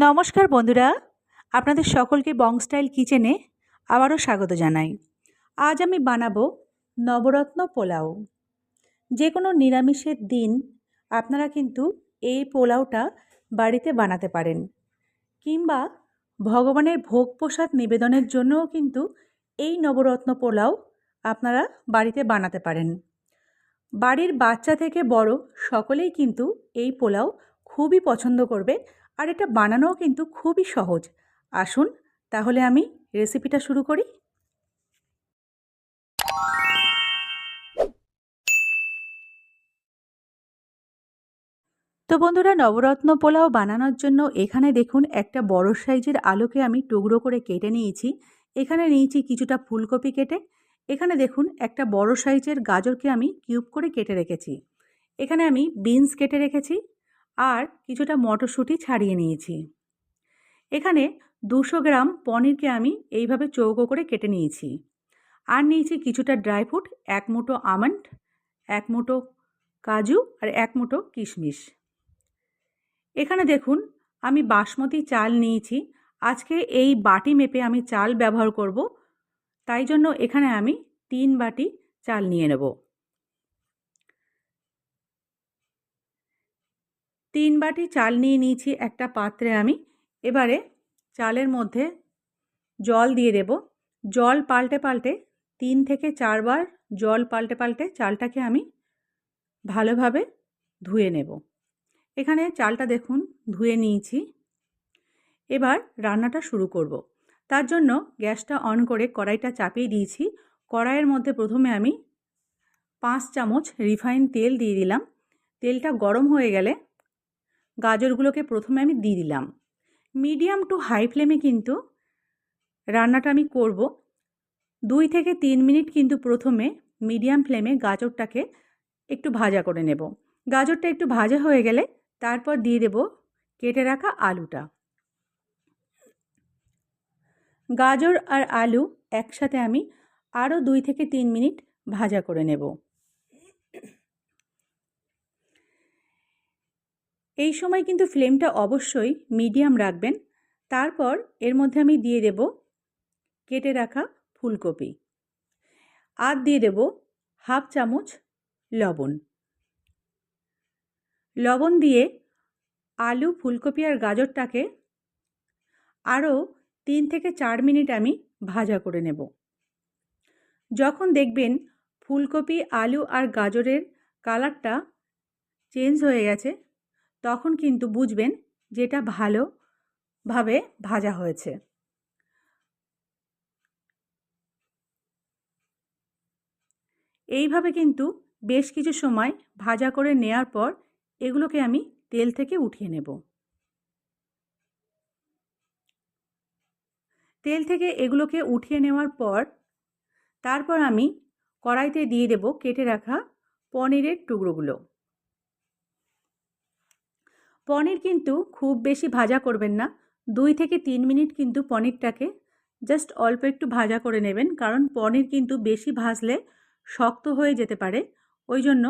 নমস্কার বন্ধুরা, আপনাদের সকলকে বং স্টাইল কিচেনে আবারও স্বাগত জানাই। আজ আমি বানাবো নবরত্ন পোলাও। যে কোনো নিরামিষের দিন আপনারা কিন্তু এই পোলাওটা বাড়িতে বানাতে পারেন কিংবা ভগবানের ভোগ প্রসাদ নিবেদনের জন্যও কিন্তু এই নবরত্ন পোলাও আপনারা বাড়িতে বানাতে পারেন। বাড়ির বাচ্চা থেকে বড় সকলেই কিন্তু এই পোলাও খুবই পছন্দ করবে আর এটা বানানোও কিন্তু খুবই সহজ। আসুন, তাহলে আমি রেসিপিটা শুরু করি। তো বন্ধুরা, নবরত্ন পোলাও বানানোর জন্য এখানে দেখুন একটা বড় সাইজের আলুকে আমি টুকরো করে কেটে নিয়েছি। এখানে নিয়েছি কিছুটা ফুলকপি কেটে। এখানে দেখুন একটা বড় সাইজের গাজরকে আমি কিউব করে কেটে রেখেছি। এখানে আমি বিনস কেটে রেখেছি। আর কিছুটা মটরশুঁটি ছাড়িয়ে নিয়েছি। এখানে দুশো গ্রাম পনিরকে আমি এইভাবে চৌকো করে কেটে নিয়েছি। আর নিয়েছি কিছুটা ড্রাই ফ্রুট, এক মুঠো আমন্ড, এক মুঠো কাজু আর এক মুঠো কিশমিশ। এখানে দেখুন, আমি বাসমতি চাল নিয়েছি। আজকে এই বাটি মেপে আমি চাল ব্যবহার করব, তাই জন্য এখানে আমি তিন বাটি চাল নিয়ে নেব। তিন বাটি চাল নিয়ে নিয়েছি, একটা পাত্রে আমি। এবারে চালের মধ্যে জল দিয়ে দেব। জল পাল্টে পাল্টে তিন থেকে চারবার জল পাল্টে পাল্টে চালটাকে আমি ভালোভাবে ধুয়ে নেব। এখানে চালটা দেখুন, ধুয়ে নিয়েছি। এবার রান্নাটা শুরু করব। তার জন্য গ্যাসটা অন করে কড়াইটা চাপিয়ে দিয়েছি। কড়াইয়ের মধ্যে প্রথমে আমি পাঁচ চামচ রিফাইন তেল দিয়ে দিলাম। তেলটা গরম হয়ে গেলে গাজরগুলোকে প্রথমে আমি দিয়ে দিলাম। মিডিয়াম টু হাই ফ্লেমে কিন্তু রান্নাটা আমি করব। দুই থেকে তিন মিনিট কিন্তু প্রথমে মিডিয়াম ফ্লেমে গাজরটাকে একটু ভাজা করে নেব। গাজরটা একটু ভাজা হয়ে গেলে তারপর দিয়ে দেব কেটে রাখা আলুটা। গাজর আর আলু একসাথে আমি আরও দুই থেকে তিন মিনিট ভাজা করে নেব। এই সময় কিন্তু ফ্লেমটা অবশ্যই মিডিয়াম রাখবেন। তারপর এর মধ্যে আমি দিয়ে দেব কেটে রাখা ফুলকপি। আর দিয়ে দেব হাফ চামচ লবণ। লবণ দিয়ে আলু, ফুলকপি আর গাজরটাকে আরও তিন থেকে চার মিনিট আমি ভাজা করে নেব। যখন দেখবেন ফুলকপি, আলু আর গাজরের কালারটা চেঞ্জ হয়ে গেছে তখন কিন্তু বুঝবেন যেটা ভালোভাবে ভাজা হয়েছে। এইভাবে কিন্তু বেশ কিছু সময় ভাজা করে নেয়ার পর এগুলোকে আমি তেল থেকে উঠিয়ে নেব। তেল থেকে এগুলোকে উঠিয়ে নেওয়ার পর তারপর আমি কড়াইতে দিয়ে দেব কেটে রাখা পনিরের টুকরোগুলো। পনির কিন্তু খুব বেশি ভাজা করবেন না। দুই থেকে তিন মিনিট কিন্তু পনিরটাকে জাস্ট অল্প একটু ভাজা করে নেবেন। কারণ পনির কিন্তু বেশি ভাজলে শক্ত হয়ে যেতে পারে। ওই জন্য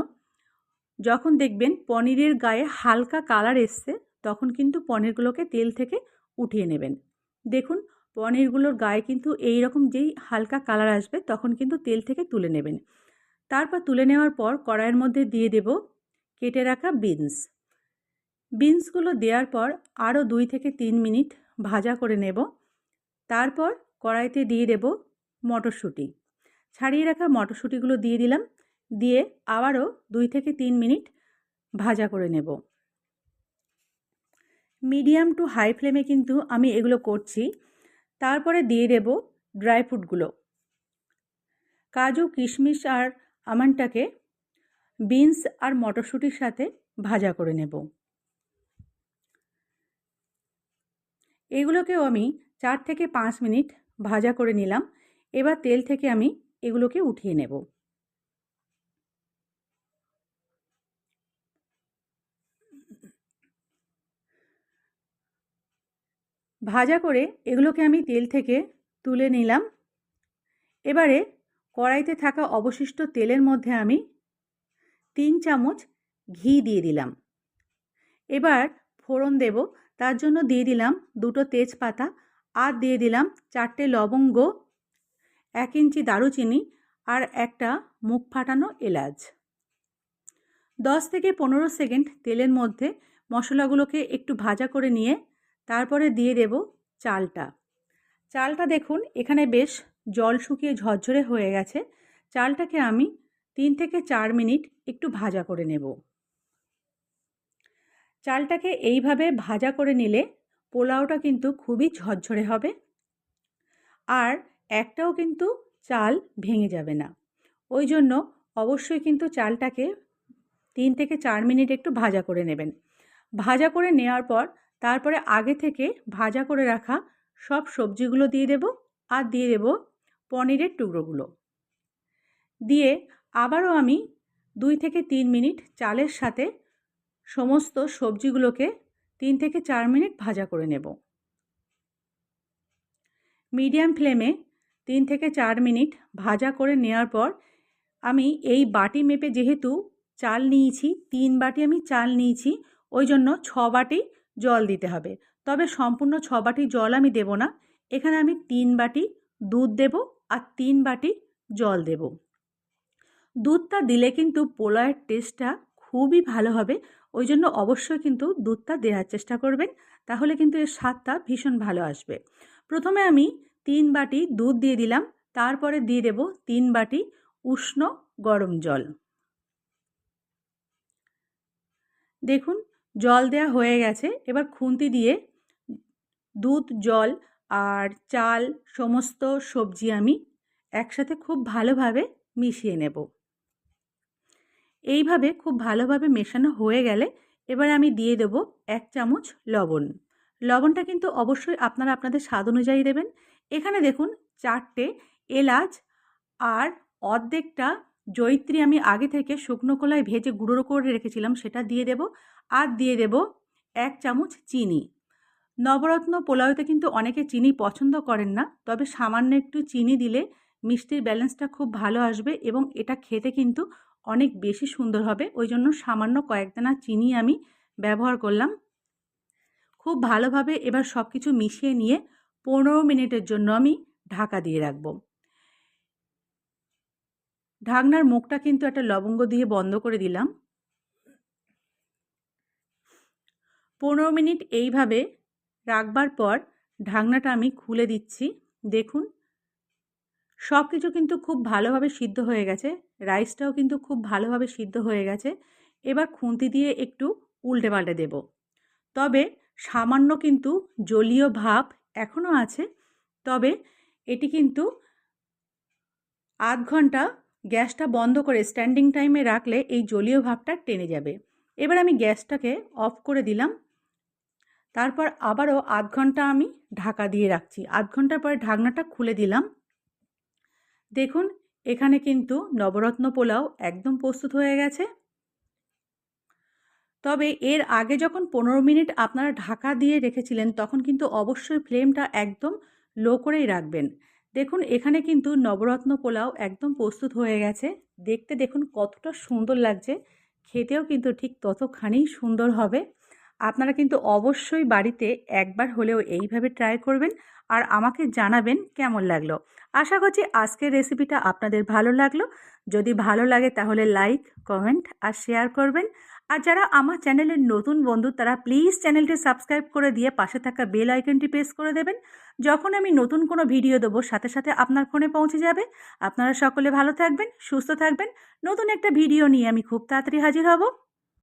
যখন দেখবেন পনিরের গায়ে হালকা কালার এসছে, তখন কিন্তু পনিরগুলোকে তেল থেকে উঠিয়ে নেবেন। দেখুন, পনিরগুলোর গায়ে কিন্তু এই রকম যেই হালকা কালার আসবে, তখন কিন্তু তেল থেকে তুলে নেবেন। তারপর তুলে নেওয়ার পর কড়াইয়ের মধ্যে দিয়ে দেব কেটে রাখা বিনস বিনসগুলো দেওয়ার পর আরও দুই থেকে তিন মিনিট ভাজা করে নেব। তারপর কড়াইতে দিয়ে দেব মটরশুঁটি। ছাড়িয়ে রাখা মটরশুঁটিগুলো দিয়ে দিলাম। দিয়ে আবারও দুই থেকে তিন মিনিট ভাজা করে নেব। মিডিয়াম টু হাই ফ্লেমে কিন্তু আমি এগুলো করছি। তারপরে দিয়ে দেব ড্রাই ফ্রুটগুলো। কাজু, কিশমিশ আর আমনটাকে বিনস আর মটরশুঁটির সাথে ভাজা করে নেব। এগুলোকেও আমি চার থেকে পাঁচ মিনিট ভাজা করে নিলাম। এবার তেল থেকে আমি এগুলোকে উঠিয়ে নেব। ভাজা করে এগুলোকে আমি তেল থেকে তুলে নিলাম। এবারে কড়াইতে থাকা অবশিষ্ট তেলের মধ্যে আমি তিন চামচ ঘি দিয়ে দিলাম। এবার ফোড়ন দেব তার জন্য দিয়ে দিলাম দুটো তেজপাতা আর দিয়ে দিলাম চারটে লবঙ্গ, এক ইঞ্চি দারুচিনি আর একটা মুখ ফাটানো এলাচ। দশ থেকে পনেরো সেকেন্ড তেলের মধ্যে মশলাগুলোকে একটু ভাজা করে নিয়ে তারপরে দিয়ে দেব চালটা। চালটা দেখুন, এখানে বেশ জল শুকিয়ে ঝরঝরে হয়ে গেছে। চালটাকে আমি তিন থেকে চার মিনিট একটু ভাজা করে নেব। চালটাকে এইভাবে ভাজা করে নিলে পোলাওটা কিন্তু খুবই ঝরঝরে হবে। আর একটাও কিন্তু চাল ভেঙে যাবে না। ওই জন্য অবশ্যই কিন্তু চালটাকে তিন থেকে চার মিনিট একটু ভাজা করে নেবেন। ভাজা করে নেওয়ার পর তারপরে আগে থেকে ভাজা করে রাখা সব সবজিগুলো দিয়ে দেব আর দিয়ে দেব পনিরের টুকরোগুলো। দিয়ে আবারও আমি দুই থেকে তিন মিনিট চালের সাথে সমস্ত সবজিগুলোকে তিন থেকে চার মিনিট ভাজা করে নেব। মিডিয়াম ফ্লেমে তিন থেকে চার মিনিট ভাজা করে নেওয়ার পর আমি এই বাটি মেপে যেহেতু চাল নিয়েছি, তিন বাটি আমি চাল নিয়েছি, ওই জন্য ছ বাটি জল দিতে হবে। তবে সম্পূর্ণ ছ বাটি জল আমি দেব না। এখানে আমি তিন বাটি দুধ দেব আর তিন বাটি জল দেব। দুধটা দিলে কিন্তু পোলাওয়ের টেস্টটা খুবই ভালো হবে। ওই জন্য অবশ্যই কিন্তু দুধটা দেওয়ার চেষ্টা করবেন, তাহলে কিন্তু এর স্বাদটা ভীষণ ভালো আসবে। প্রথমে আমি তিন বাটি দুধ দিয়ে দিলাম, তারপরে দিয়ে দেব তিন বাটি উষ্ণ গরম জল। দেখুন, জল দেয়া হয়ে গেছে, এবার খুন্তি দিয়ে দুধ, জল আর চাল, সমস্ত সবজি আমি একসাথে খুব ভালোভাবে মিশিয়ে নেব। এইভাবে খুব ভালোভাবে মেশানো হয়ে গেলে এবার আমি দিয়ে দেব এক চামচ লবণ। লবণটা কিন্তু অবশ্যই আপনারা আপনাদের স্বাদ অনুযায়ী দেবেন। এখানে দেখুন চারটে এলাচ আর অর্ধেকটা জৈত্রী আমি আগে থেকে শুকনো কলায় ভেজে গুঁড়ো করে রেখেছিলাম, সেটা দিয়ে দেব। আর দিয়ে দেব এক চামচ চিনি। নবরত্ন পোলাওতে কিন্তু অনেকে চিনি পছন্দ করেন না, তবে সামান্য একটু চিনি দিলে মিষ্টির ব্যালেন্সটা খুব ভালো আসবে এবং এটা খেতে কিন্তু অনেক বেশি সুন্দর হবে। ওই জন্য সামান্য কয়েকদানা চিনি আমি ব্যবহার করলাম। খুব ভালোভাবে এবার সব কিছু মিশিয়ে নিয়ে পনেরো মিনিটের জন্য আমি ঢাকা দিয়ে রাখব। ঢাকনার মুখটা কিন্তু একটা লবঙ্গ দিয়ে বন্ধ করে দিলাম। পনেরো মিনিট এইভাবে রাখবার পর ঢাকনাটা আমি খুলে দিচ্ছি। দেখুন সব কিছু কিন্তু খুব ভালোভাবে সিদ্ধ হয়ে গেছে। রাইসটাও কিন্তু খুব ভালোভাবে সিদ্ধ হয়ে গেছে। এবার খুন্তি দিয়ে একটু উল্টে পাল্টে দেব। তবে সামান্য কিন্তু জলীয় ভাব এখনও আছে। তবে এটি কিন্তু আধ ঘণ্টা গ্যাসটা বন্ধ করে স্ট্যান্ডিং টাইমে রাখলে এই জলীয় ভাবটা টেনে যাবে। এবার আমি গ্যাসটাকে অফ করে দিলাম। তারপর আবারও আধ ঘণ্টা আমি ঢাকা দিয়ে রাখছি। আধ ঘণ্টার পরে ঢাকনাটা খুলে দিলাম। দেখুন, এখানে কিন্তু নবরত্ন পোলাও একদম প্রস্তুত হয়ে গেছে। তবে এর আগে যখন পনেরো মিনিট আপনারা ঢাকা দিয়ে রেখেছিলেন, তখন কিন্তু অবশ্যই ফ্লেমটা একদম লো করেই রাখবেন। দেখুন, এখানে কিন্তু নবরত্ন পোলাও একদম প্রস্তুত হয়ে গেছে। দেখতে দেখুন কতটা সুন্দর লাগছে। খেতেও কিন্তু ঠিক ততখানি সুন্দর হবে। আপনারা কিন্তু অবশ্যই বাড়িতে একবার হলেও এইভাবে ট্রাই করবেন আর আমাকে জানাবেন কেমন লাগল। আশা করছি আজকের রেসিপিটা আপনাদের ভালো লাগল। যদি ভালো লাগে তাহলে লাইক কমেন্ট আর শেয়ার করবেন। আর যারা আমার চ্যানেলের নতুন বন্ধু তারা প্লিজ চ্যানেলটি সাবস্ক্রাইব করে দিয়ে পাশে থাকা বেল আইকনটি প্রেস করে দেবেন। যখন আমি নতুন কোনো ভিডিও দেবো, সাথে সাথে আপনার ফোনে পৌঁছে যাবে। আপনারা সকলে ভালো থাকবেন, সুস্থ থাকবেন। নতুন একটা ভিডিও নিয়ে আমি খুব তাড়াতাড়ি হাজির হব।